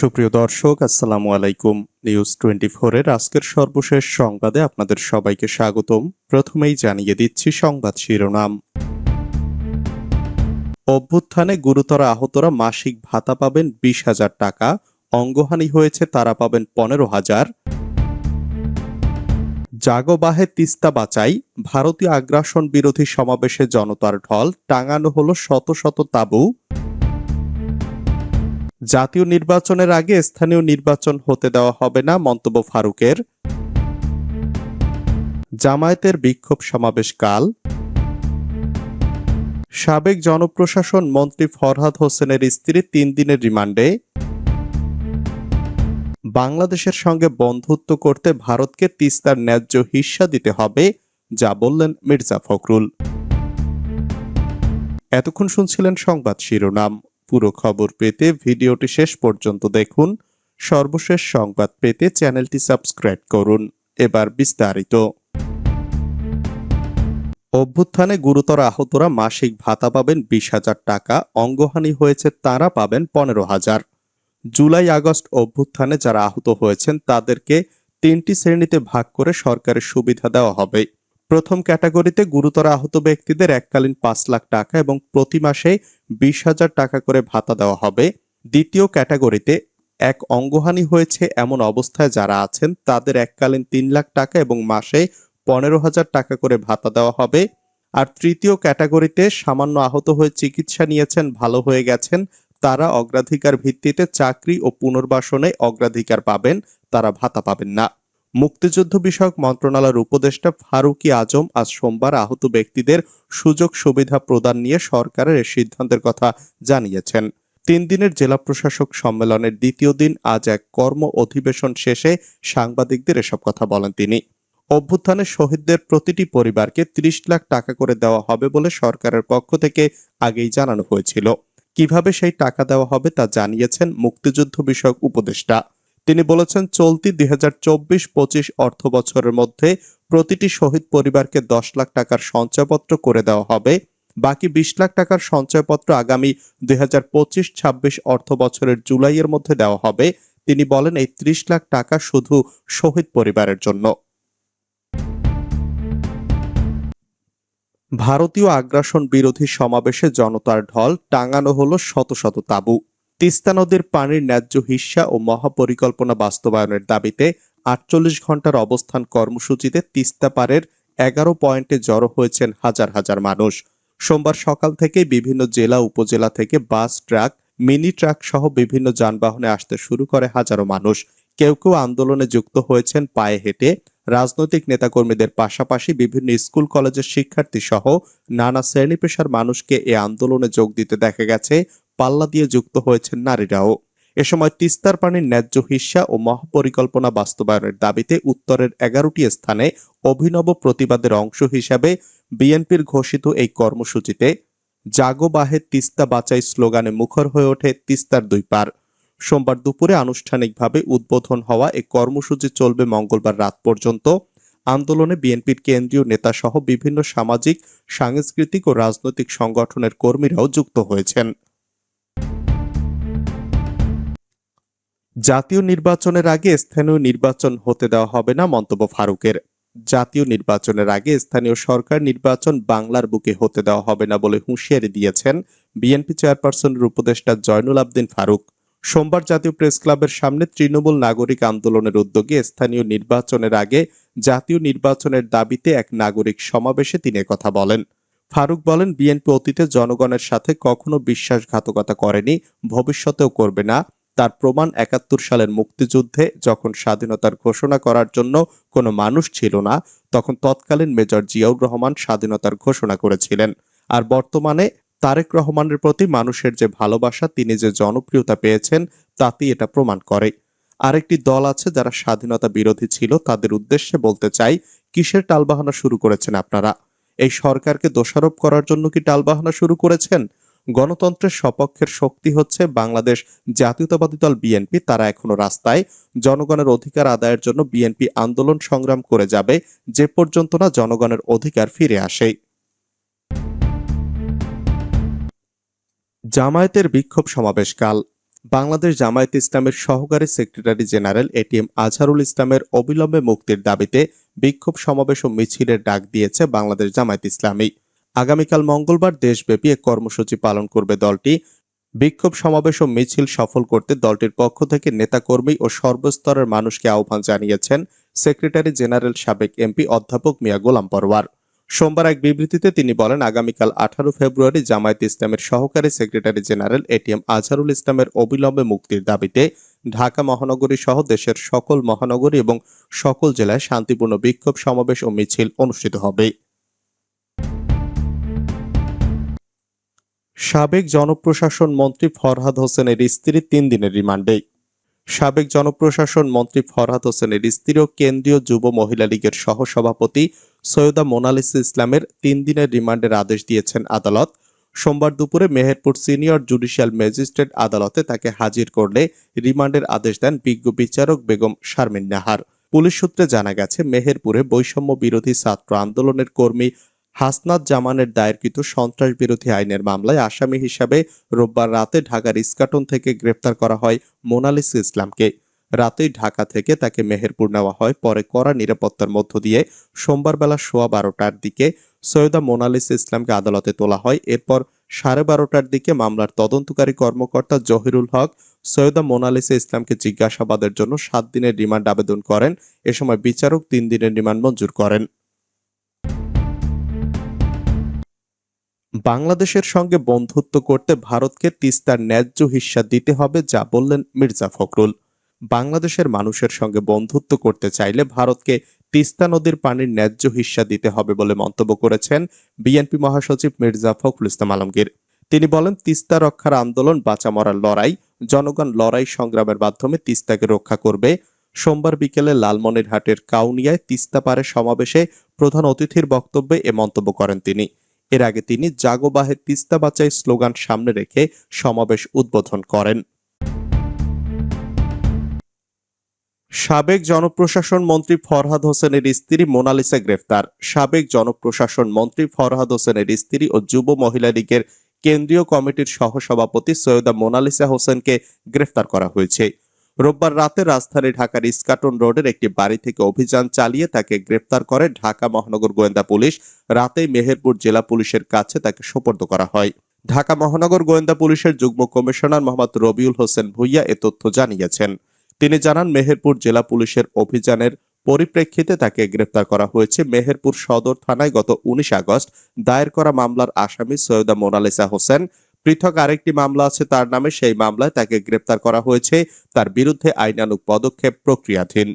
সুপ্রিয় দর্শক, আসসালামু আলাইকুম। নিউজ টোয়েন্টি এর আজকের সর্বশেষ সংবাদে আপনাদের সবাইকে স্বাগতম। প্রথমেই জানিয়ে দিচ্ছি সংবাদ শিরোনাম। অভ্যুত্থানে গুরুতর আহতরা মাসিক ভাতা পাবেন বিশ হাজার টাকা, অঙ্গহানি হয়েছে তারা পাবেন পনেরো হাজার। জাগবাহে তিস্তা বাঁচাই, ভারতীয় আগ্রাসন বিরোধী সমাবেশে জনতার ঢল, টাঙানো হলো শত শত তাঁবু। জাতীয় নির্বাচনের আগে স্থানীয় নির্বাচন হতে দেওয়া হবে না মন্তব্য ফারুকের। জামায়াতের বিক্ষোভ সমাবেশ কাল সাবেক জনপ্রশাসন মন্ত্রী ফরহাদ হোসেনের স্ত্রী তিন দিনের রিমান্ডে। বাংলাদেশের সঙ্গে বন্ধুত্ব করতে ভারতকে তিস্তার ন্যায্য হিস্সা দিতে হবে, যা বললেন মির্জা ফখরুল। এতক্ষণ শুনছিলেন সংবাদ শিরোনাম। পুরো খবর পেতে ভিডিওটি শেষ পর্যন্ত দেখুন। সর্বশেষ সংবাদ পেতে চ্যানেলটি সাবস্ক্রাইব করুন। এবার বিস্তারিত। অভ্যুত্থানে গুরুতর আহতরা মাসিক ভাতা পাবেন বিশ হাজার টাকা, অঙ্গহানি হয়েছে তারা পাবেন পনেরো হাজার। জুলাই আগস্ট অভ্যুত্থানে যারা আহত হয়েছেন তাদেরকে তিনটি শ্রেণীতে ভাগ করে সরকারের সুবিধা দেওয়া হবে। প্রথম ক্যাটাগরিতে গুরুতর আহত ব্যক্তিদের এককালীন পাঁচ লাখ টাকা এবং প্রতি মাসে বিশ হাজার টাকা করে ভাতা দেওয়া হবে। দ্বিতীয় ক্যাটাগরিতে এক অঙ্গহানি হয়েছে এমন অবস্থায় যারা আছেন, তাদের এককালীন তিন লাখ টাকা এবং মাসে পনেরো হাজার টাকা করে ভাতা দেওয়া হবে। আর তৃতীয় ক্যাটাগরিতে সামান্য আহত হয়ে চিকিৎসা নিয়েছেন, ভালো হয়ে গেছেন, তারা অগ্রাধিকার ভিত্তিতে চাকরি ও পুনর্বাসনে অগ্রাধিকার পাবেন, তারা ভাতা পাবেন না। মুক্তিযুদ্ধ বিষয়ক মন্ত্রণালয়ের উপদেষ্টা ফারুকি আজম আজ সোমবার আহত ব্যক্তিদের সুযোগ সুবিধা প্রদান নিয়ে সরকারের এ সিদ্ধান্তের কথা জানিয়েছেন। তিন দিনের জেলা প্রশাসক সম্মেলনের দ্বিতীয় দিন আজ এক কর্ম অধিবেশন শেষে সাংবাদিকদের এসব কথা বলেন তিনি। অভ্যুত্থানে শহীদদের প্রতিটি পরিবারকে ত্রিশ লাখ টাকা করে দেওয়া হবে বলে সরকারের পক্ষ থেকে আগেই জানানো হয়েছিল। কীভাবে সেই টাকা দেওয়া হবে তা জানিয়েছেন মুক্তিযুদ্ধ বিষয়ক উপদেষ্টা। তিনি বলেছেন, চলতি দুই হাজার চব্বিশ পঁচিশ অর্থ বছরের মধ্যে প্রতিটি শহীদ পরিবারকে দশ লাখ টাকার সঞ্চয়পত্র করে দেওয়া হবে। বাকি বিশ লাখ টাকার সঞ্চয়পত্র আগামী দুই হাজার পঁচিশ ছাব্বিশ অর্থ বছরের জুলাইয়ের মধ্যে দেওয়া হবে। তিনি বলেন, এই ত্রিশ লাখ টাকা শুধু শহীদ পরিবারের জন্য। ভারতীয় আগ্রাসন বিরোধী সমাবেশে জনতার ঢল টাঙানো হলো শত শত তাঁবু। তিস্তা নদীর পানির ন্যায্য হিস্সা ও মহাপরিকল্পনা বাস্তবায়নের দাবিতে আটচল্লিশ ঘণ্টার অবস্থান কর্মসূচিতে তিস্তা পারের এগারো পয়েন্টে জড়ো হয়েছেন হাজার হাজার মানুষ। সোমবার সকাল থেকে বিভিন্ন জেলা উপজেলা থেকে বাস, ট্রাক, মিনি ট্রাক সহ বিভিন্ন যানবাহনে আসতে শুরু করে হাজারো মানুষ। কেউ কেউ আন্দোলনে যুক্ত হয়েছেন পায়ে হেঁটে। রাজনৈতিক নেতাকর্মীদের পাশাপাশি বিভিন্ন স্কুল, কলেজের শিক্ষার্থী সহ নানা শ্রেণি পেশার মানুষকে এ আন্দোলনে যোগ দিতে দেখা গেছে। পাল্লা দিয়ে যুক্ত হয়েছেন নারীরাও। এ সময় তিস্তার পানির ন্যায্য হিস্সা ও মহাপরিকল্পনা বাস্তবায়নের দাবিতে উত্তরের এগারোটি স্থানে অভিনব প্রতিবাদের অংশ হিসাবে বিএনপির ঘোষিত এই কর্মসূচিতে জাগো বাহে তিস্তা বাঁচাই স্লোগানে মুখর হয়ে ওঠে তিস্তার দুই পার। সোমবার দুপুরে আনুষ্ঠানিকভাবে উদ্বোধন হওয়া এই কর্মসূচি চলবে মঙ্গলবার রাত পর্যন্ত। আন্দোলনে বিএনপির কেন্দ্রীয় নেতা সহ বিভিন্ন সামাজিক, সাংস্কৃতিক ও রাজনৈতিক সংগঠনের কর্মীরাও যুক্ত হয়েছেন। জাতীয় নির্বাচনের আগে স্থানীয় নির্বাচন হতে দেওয়া হবে না মন্তব্য ফারুকের। জাতীয় নির্বাচনের আগে স্থানীয় সরকার নির্বাচন বাংলার বুকে হতে দেওয়া হবে না বলে হুঁশিয়ারি দিয়েছেন বিএনপি চেয়ারপারসনের উপদেষ্টা জয়নুল আবদিন ফারুক। সোমবার জাতীয় প্রেস ক্লাবের সামনে তৃণমূল নাগরিক আন্দোলনের উদ্যোগে স্থানীয় নির্বাচনের আগে জাতীয় নির্বাচনের দাবিতে এক নাগরিক সমাবেশে তিনি কথা বলেন। ফারুক বলেন, বিএনপি অতীতে জনগণের সাথে কখনো বিশ্বাসঘাতকতা করেনি, ভবিষ্যতেও করবে না। তার প্রমাণ একাত্তর সালের মুক্তিযুদ্ধে যখন স্বাধীনতার ঘোষণা করার জন্য কোনো মানুষ ছিল না, তখন তৎকালীন মেজর জিয়াউর রহমান স্বাধীনতার ঘোষণা করেছিলেন। আর বর্তমানে তারেক রহমানের প্রতি মানুষের যে ভালোবাসা, তিনি যে জনপ্রিয়তা পেয়েছেন, তাতেই এটা প্রমাণ করে। আরেকটি দল আছে যারা স্বাধীনতা বিরোধী ছিল, তাদের উদ্দেশ্যে বলতে চাই, কিসের টালবাহানা শুরু করেছেন আপনারা? এই সরকারকে দোষারোপ করার জন্য কি টালবাহানা শুরু করেছেন? গণতন্ত্রের সপক্ষের শক্তি হচ্ছে বাংলাদেশ জাতীয়তাবাদী দল বিএনপি। তারা এখনও রাস্তায়। জনগণের অধিকার আদায়ের জন্য বিএনপি আন্দোলন সংগ্রাম করে যাবে। যে পর্যন্ত না জনগণের অধিকার ফিরে আসে। জামায়াতের বিক্ষোভ সমাবেশ কাল বাংলাদেশ জামায়াত ইসলামের সহকারী সেক্রেটারি জেনারেল এটিএম আজহারুল ইসলামের অবিলম্বে মুক্তির দাবিতে বিক্ষোভ সমাবেশ ও মিছিলের ডাক দিয়েছে বাংলাদেশ জামায়াত ইসলামী। আগামীকাল মঙ্গলবার দেশব্যাপী এক কর্মসূচি পালন করবে দলটি। বিক্ষোভ সমাবেশ ও মিছিল সফল করতে দলটির পক্ষ থেকে নেতাকর্মী ও সর্বস্তরের মানুষকে আহ্বান জানিয়েছেন সেক্রেটারি জেনারেল সাবেক এমপি অধ্যাপক মিয়া গোলাম পরওয়ার। সোমবার এক বিবৃতিতে তিনি বলেন, আগামীকাল আঠারো ফেব্রুয়ারি জামায়াত ইসলামের সহকারী সেক্রেটারি জেনারেল এটিএম আজহারুল ইসলামের অবিলম্বে মুক্তির দাবিতে ঢাকা মহানগরী সহ দেশের সকল মহানগরী এবং সকল জেলায় শান্তিপূর্ণ বিক্ষোভ সমাবেশ ও মিছিল অনুষ্ঠিত হবে। সাবেক জনপ্রশাসন মন্ত্রী ফরহাদ হোসেনের স্ত্রী তিন দিনের রিমান্ডে। সাবেক জনপ্রশাসন মন্ত্রী ফরহাদ হোসেনের স্ত্রী ও কেন্দ্রীয় যুব মহিলা লীগের সহসভাপতি সৈয়দা মোনালিস ইসলামের তিন দিনের রিমান্ডের আদেশ দিয়েছেন আদালত। সোমবার দুপুরে মেহেরপুর সিনিয়র জুডিশিয়াল ম্যাজিস্ট্রেট আদালতে তাকে হাজির করলে রিমান্ডের আদেশ দেন বিজ্ঞ বিচারক বেগম শারমিন নাহার। পুলিশ সূত্রে জানা গেছে, মেহেরপুরে বৈষম্য বিরোধী ছাত্র আন্দোলনের কর্মী হাসনাত জামানের দায়েরকৃত সন্ত্রাস বিরোধী আইনের মামলায় আসামি হিসাবে রোববার রাতে ঢাকার ইস্কাটন থেকে গ্রেপ্তার করা হয় মোনালিসা ইসলামকে। রাতেই ঢাকা থেকে তাকে মেহেরপুর নেওয়া হয়। পরে কড়া নিরাপত্তার মধ্য দিয়ে সোমবার বেলা সোয়া বারোটার দিকে সৈয়দা মোনালিসা ইসলামকে আদালতে তোলা হয়। এরপর সাড়ে বারোটার দিকে মামলার তদন্তকারী কর্মকর্তা জহিরুল হক সৈয়দা মোনালিসা ইসলামকে জিজ্ঞাসাবাদের জন্য সাত দিনের রিমান্ড আবেদন করেন। এ সময় বিচারক তিন দিনের রিমান্ড মঞ্জুর করেন। বাংলাদেশের সঙ্গে বন্ধুত্ব করতে ভারতকে তিস্তার ন্যায্য হিস্সা দিতে হবে যা বললেন মির্জা ফখরুল। বাংলাদেশের মানুষের সঙ্গে বন্ধুত্ব করতে চাইলে ভারতকে তিস্তা নদীর পানির ন্যায্য হিস্সা দিতে হবে বলে মন্তব্য করেছেন বিএনপি মহাসচিব মির্জা ফখরুল ইসলাম আলমগীর। তিনি বলেন, তিস্তা রক্ষার আন্দোলন বাঁচা মরার লড়াই, জনগণ লড়াই সংগ্রামের মাধ্যমে তিস্তাকে রক্ষা করবে। সোমবার বিকেলে লালমনিরহাটের কাউনিয়ায় তিস্তা পারে সমাবেশে প্রধান অতিথির বক্তব্যে এ মন্তব্য করেন তিনি। এর আগে তিনি জাগোবাহে তিস্তা বাঁচাই স্লোগান সামনে রেখে সমাবেশ উদ্বোধন করেন। সাবেক জনপ্রশাসন মন্ত্রী ফরহাদ হোসেনের স্ত্রী মোনালিসা গ্রেফতার। সাবেক জনপ্রশাসন মন্ত্রী ফরহাদ হোসেনের স্ত্রী ও যুব মহিলা লীগের কেন্দ্রীয় কমিটির সহসভাপতি সৈয়দা মোনালিসা হোসেনকে গ্রেফতার করা হয়েছে। রোববার রাতে রাজধানী ঢাকার ইস্কাটন রোডের একটি বাড়ি থেকে অভিযান চালিয়ে তাকে গ্রেফতার করে ঢাকা মহানগর গোয়েন্দা পুলিশ। রাতেই মেহেরপুর জেলা পুলিশের কাছে তাকে সোপর্দ করা হয়। ঢাকা মহানগর গোয়েন্দা পুলিশের যুগ্ম কমিশনার মোহাম্মদ রবিউল হোসেন ভুইয়া এ তথ্য জানিয়েছেন। তিনি জানান, মেহেরপুর জেলা পুলিশের অভিযানের পরিপ্রেক্ষিতে তাকে গ্রেপ্তার করা হয়েছে। মেহেরপুর সদর থানায় গত উনিশ আগস্ট দায়ের করা মামলার আসামি সৈয়দা মোনালিসা হোসেন। পৃথক আরেকটি মামলা আছে, তার নামে সেই মামলায় তাকে গ্রেপ্তার করা হয়েছে। তার বিরুদ্ধে আইনানুগ পদক্ষেপ প্রক্রিয়াধীন।